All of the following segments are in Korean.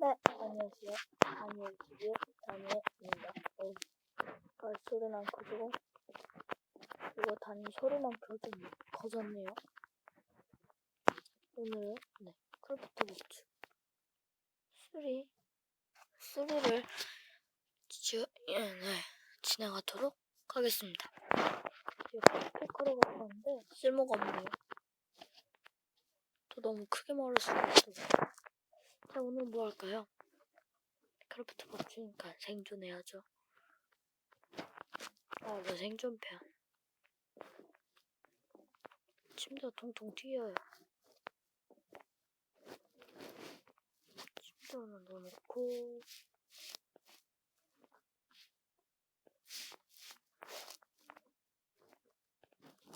네, 안녕하세요. TV의 다니엘입니다. 어, 아, 소리 난 커지고, 이거 단위 소리 난 커져, 커졌네요. 오늘은, 네, 크래프트 부츠 3, 3를 지, 예, 네, 진행하도록 하겠습니다. 스피커를 갖고 왔는데, 쓸모가 없네요. 또 너무 크게 말해서 그렇 죠. 자, 오늘 뭐 할까요? 크래프트 버츠니까 생존해야죠. 아, 왜 생존편? 침대 통통 튀어요. 침대 하나 넣어놓고.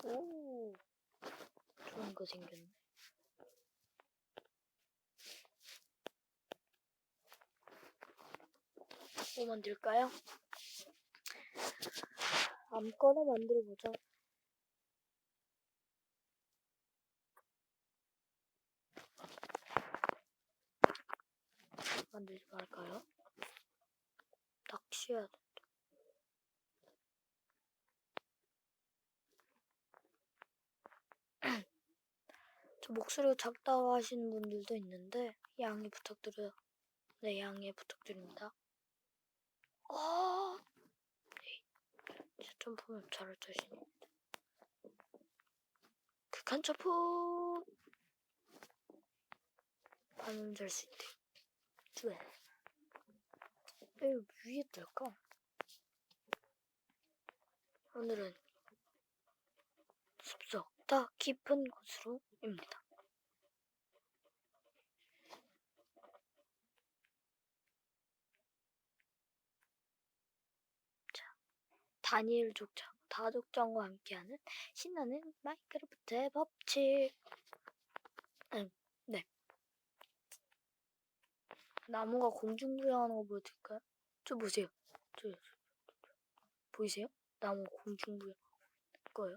오, 좋은 거 생겼네. 뭐 만들까요? 아무거나 만들어보자. 만들지 말까요? 낚시해야 돼. 저 목소리가 작다고 하시는 분들도 있는데 양해 부탁드려요. 네, 양해 부탁드립니다. 아, 네. 점프는 잘할 자신이. 극한 점프. 반은 잘수 있대. 왜? 왜 위에 뜰까? 오늘은 숲속 더 깊은 곳으로입니다. 다니엘 족장, 다족장과 함께하는 신나는 마인크래프트의 법칙. 응, 네. 나무가 공중부양하는 거 보여드릴까요? 저 보세요. 저, 저, 저, 저. 보이세요? 나무 공중부양 거요.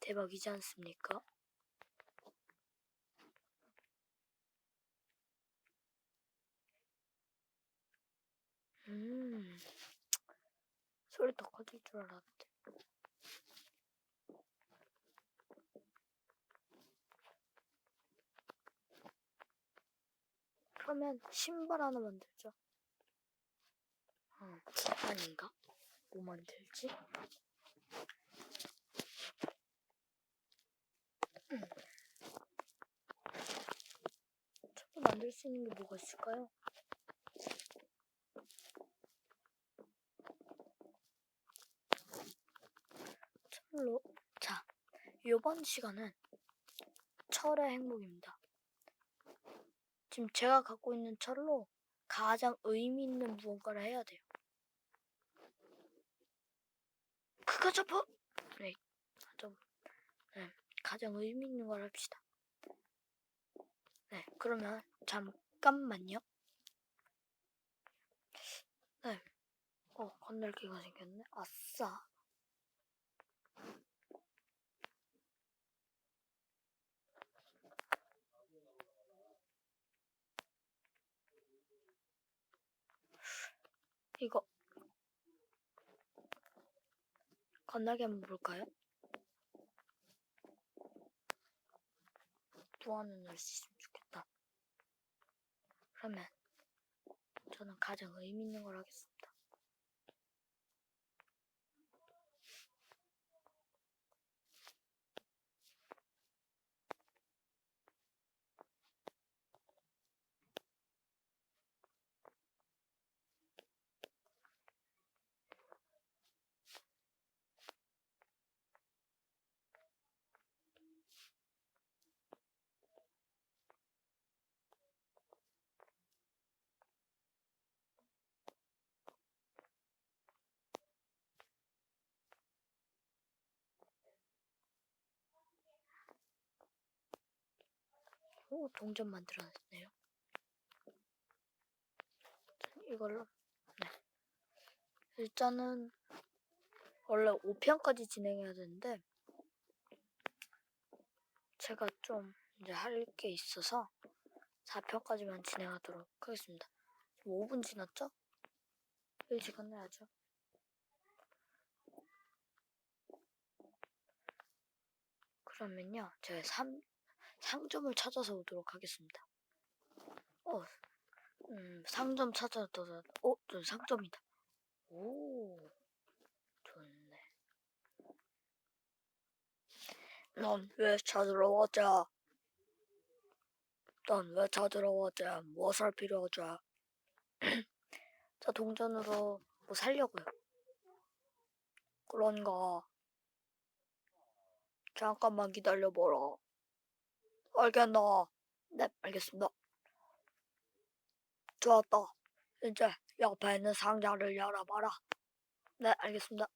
대박이지 않습니까? 음. 소리 더 커질 줄 알았는데. 그러면 신발 하나 만들죠. 어, 아닌가? 뭐 만들지? 음. 저도 만들 수 있는 게 뭐가 있을까요? 철로 자 이번 시간은 철의 행복입니다. 지금 제가 갖고 있는 철로 가장 의미 있는 무언가를 해야 돼요. 그거 접어. 네, 좀 네, 가장 의미 있는 걸 합시다. 네, 그러면 잠깐만요. 네, 어 건널기가 생겼네. 아싸. 이거 건너기 한번 볼까요? 무한은 날수 있으면 좋겠다. 그러면 저는 가장 의미 있는 걸 하겠습니다. 오, 동전 만들어냈네요. 이걸로 네. 일단은 원래 5편까지 진행해야 되는데 제가 좀 이제 할 게 있어서 4편까지만 진행하도록 하겠습니다. 5분 지났죠? 일찍 끝내야죠. 그러면요, 제가 3, 상점을 찾아서 오도록 하겠습니다. 어, 음, 상점 찾아서, 어, 저 상점이다. 오, 좋네. 넌 왜 찾으러 왔지? 넌왜 찾으러 왔지? 무엇을 필요하지? 저 동전으로 뭐 살려고요. 그런가. 잠깐만 기다려보라. 알겠나? 네, 알겠습니다. 좋았다. 이제 옆에 있는 상자를 열어봐라. 네, 알겠습니다.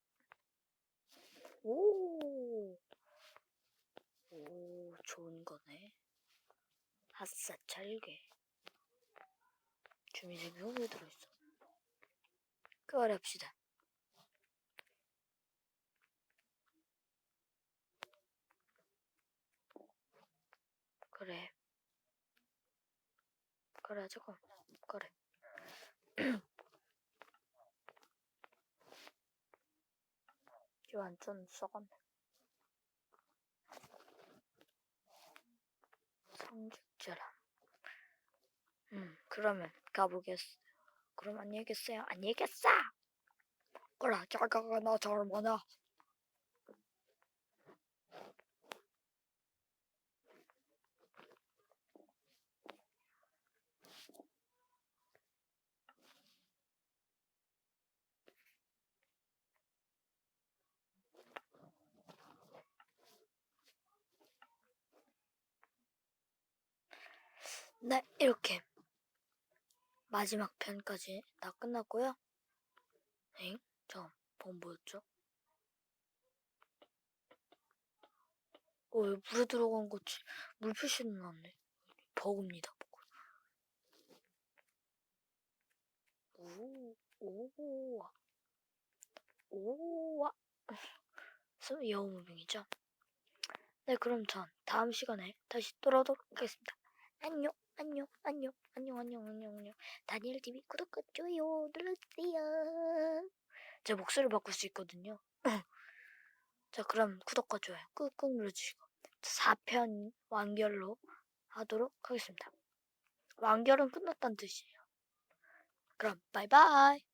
오, 오, 좋은 거네. 아싸, 잘게. 후에 들어있어. 그걸 합시다. 그래. 그래, 조금. 그래. 이 완전 썩었네. 성죽자라. 음, 그러면 가보겠어. 그럼 안녕히 계세요. 안녕히 계세요. 그래, 자가가 나 젊어나. 네, 이렇게 마지막 편까지 다 끝났고요. 엥? 잠깐, 번 뭐였죠? 어, 왜 물에 들어간 거지? 물 표시는 나네. 버그입니다, 버그. 오, 오와. 오와. 여우무빙이죠? 네, 그럼 전 다음 시간에 다시 돌아오도록 하겠습니다. 안녕, 안녕, 안녕, 안녕, 안녕, 안녕, 안녕. 다니엘 TV 구독과 좋아요 눌러주세요. 제 목소리 바꿀 수 있거든요. 자, 그럼 구독과 좋아요 꾹꾹 눌러주시고 4편 완결로 하도록 하겠습니다. 완결은 끝났다는 뜻이에요. 그럼 바이바이.